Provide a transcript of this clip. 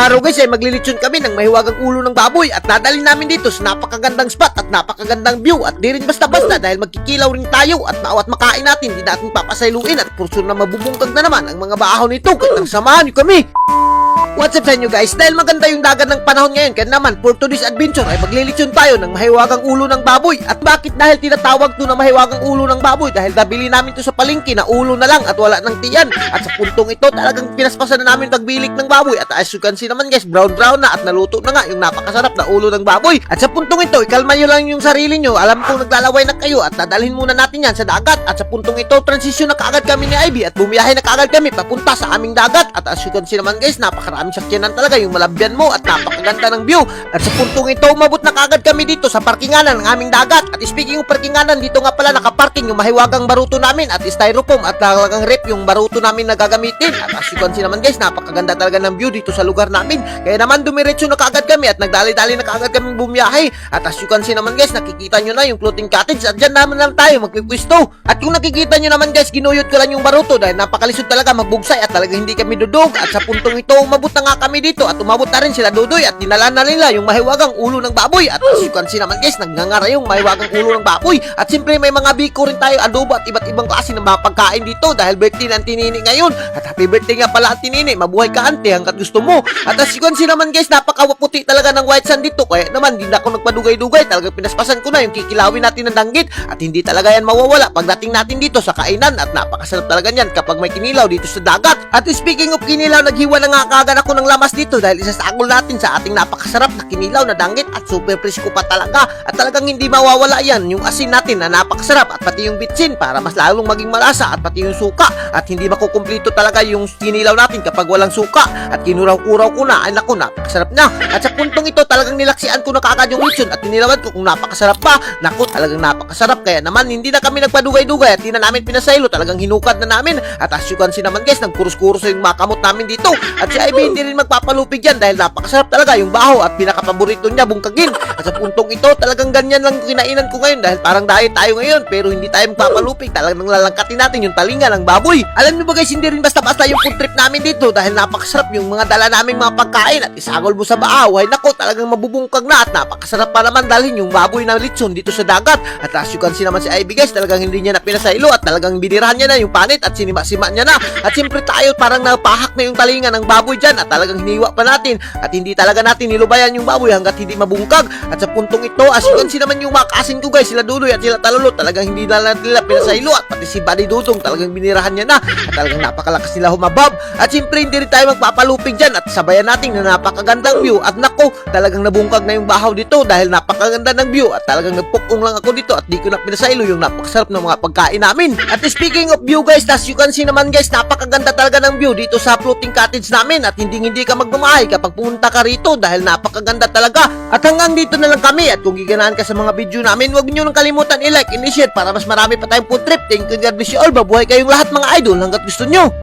araw guys ay maglilitsyon kami ng mahiwagang ulo ng baboy at nadali namin dito sa napakagandang spot at napakagandang view. At di rin basta-basta dahil magkikilaw rin tayo at maawat makain natin. Di natin papasailuin at pursue na mabubungkag na naman ang mga bahaw nito. Kaya nang samahan niyo kami. What's up sa inyo guys? Dahil maganda yung dagat ng panahon ngayon, kaya naman for today's adventure ay maglilitsyon tayo ng mahiwagang ulo ng baboy. At bakit dahil tinatawag to na mahiwagang ulo ng baboy? Dahil nabili namin to sa palengke na ulo na lang at wala ng tiyan. At sa puntong ito talagang pinaspasan na namin pagbilik ng baboy. At as you can see naman guys, brown brown na at naluto na nga yung napakasarap na ulo ng baboy. At sa puntong ito, ikalma nyo lang yung sarili nyo. Alam kong naglalaway na kayo at dadalhin muna natin yan sa dagat. At sa puntong ito, transition na kaagad kami ni Ivy at bumiyahe na kaagad kami papunta sa aming dagat. At as you can see naman guys, napakaraming sakyanan talaga yung malabyan mo at napakaganda ng view. At sa puntong ito, umabot na kaagad kami dito sa parkinganan ng aming dagat. At speaking of parkinganan, dito nga pala nakaparking yung mahiwagang baruto namin at styrofoam at talagang rep yung baruto namin na gagamitin. At as you can see naman guys, napakaganda talaga ng view dito sa lugar namin. Kaya naman dumiretso na kaagad kami at nagdali-dali na kaagad kami bumiyahe. At as you can see naman guys, nakikita nyo na yung floating cottage at dyan naman lang tayo magpipwisto. At kung nakikita nyo naman guys, ginuyot ko lang yung baruto dahil napakalisod talaga magbugsay at talaga hindi kami dudog. At sa puntong ito, umabot na nga kami dito at umabot na rin sila Dudoy at dinala na nila yung mahiwagang ulo ng baboy. At as you can see naman guys, nagngangara yung mahiwagang ulo ng baboy. At siyempre may mga biko rin tayo, adobo at iba't ibang klase ng mga pagkain dito dahil birthday ng tinini ngayon. At happy birthday nga pala ang tinini, mabuhay ka ante hanggat gusto mo. At as you can see naman guys, napakawaputi talaga ng white sand dito. Kaya naman, hindi na ako nagpadugay-dugay. Talagang pinaspasan ko na yung kikilawin natin ng danggit. At hindi talaga yan mawawala pagdating natin dito sa kainan. At napakasarap talaga yan kapag may kinilaw dito sa dagat. At speaking of kinilaw, naghiwa na nga kaagad ako ng lamas dito dahil isasagol natin sa ating napakasarap na kinilaw na danggit at super presko pa talaga. At talagang hindi mawawala yan yung asin natin na napakasarap at pati yung bitsin para mas lalong maging malasa at pati yung suka. At hindi makukumplito talaga yung kinilaw natin kapag walang suka. At kinuraw-kuraw ko na, ay naku, napakasarap na. At sa puntong ito, talagang nilaksian ko na kaagad yung lechon at tinilawan ko kung napakasarap pa. Naku, talagang napakasarap. Kaya naman, hindi na kami nagpadugay-dugay at di na namin pinasaylo. Talagang hinukad na namin. At as you can see naman guys, nagkurus-kurus yung makamot namin dito. At si Ivy hindi rin magpapalupig yan dahil napakasarap talaga yung baho at pinakapaborito niya bungkagin. At sa puntong ito, talagang ganyan lang kinainan ko ngayon dahil parang diet tayo ngayon pero hindi tayo magpapalupig. Talagang lalangkatin natin yung talinga ng baboy. Alam niyo ba guys, hindi rin basta-basta yung food trip namin dito dahil napakasarap yung mga dala naming mga pagkain at isagol mo sa baaw. Ay nako, talagang mabubungkag na at napakasarap pa naman dalhin yung baboy na litson dito sa dagat. At as you can see naman si Ivy guys, talagang hindi niya na pinasaylo at talagang binirahan niya na yung panit at sinima-sima niya na. At siyempre tayo parang napahak na yung talinga ng baboy dyan at talagang hiniwa pa natin. At hindi talaga natin nilubayan yung baboy hanggat hindi mabungkag. At sa puntong ito, as you can see naman yung mga kaasin ko guys, sila Dudoy at sila Talulot, talagang hindi na nila pinasaylo. At pati si Buddy Dudong talagang binirahan niya na. At talagang napakalakas nila humabab. At siyempre hindi rin tayo magpapalupig dyan. At sabayan natin na napakagandang view. At nako, talagang nabungkag na yung bahaw dito dahil napakaganda ng view. At talagang nagpukong lang ako dito at di ko na pinasaylo yung napakasarap ng mga pagkain namin. At speaking of view guys, as you can see naman guys, napakaganda talaga ng view dito sa floating cottage namin. At hindi hindi ka magmamahay kapag pumunta ka rito dahil napakaganda talaga. At hanggang dito na lang kami at kung giganahan ka sa mga video namin, huwag niyo nang kalimutan i-like and i-share para mas marami pa tayong food trip. Thank you God bless you all. Mabuhay kayong lahat mga idol hanggat gusto nyo.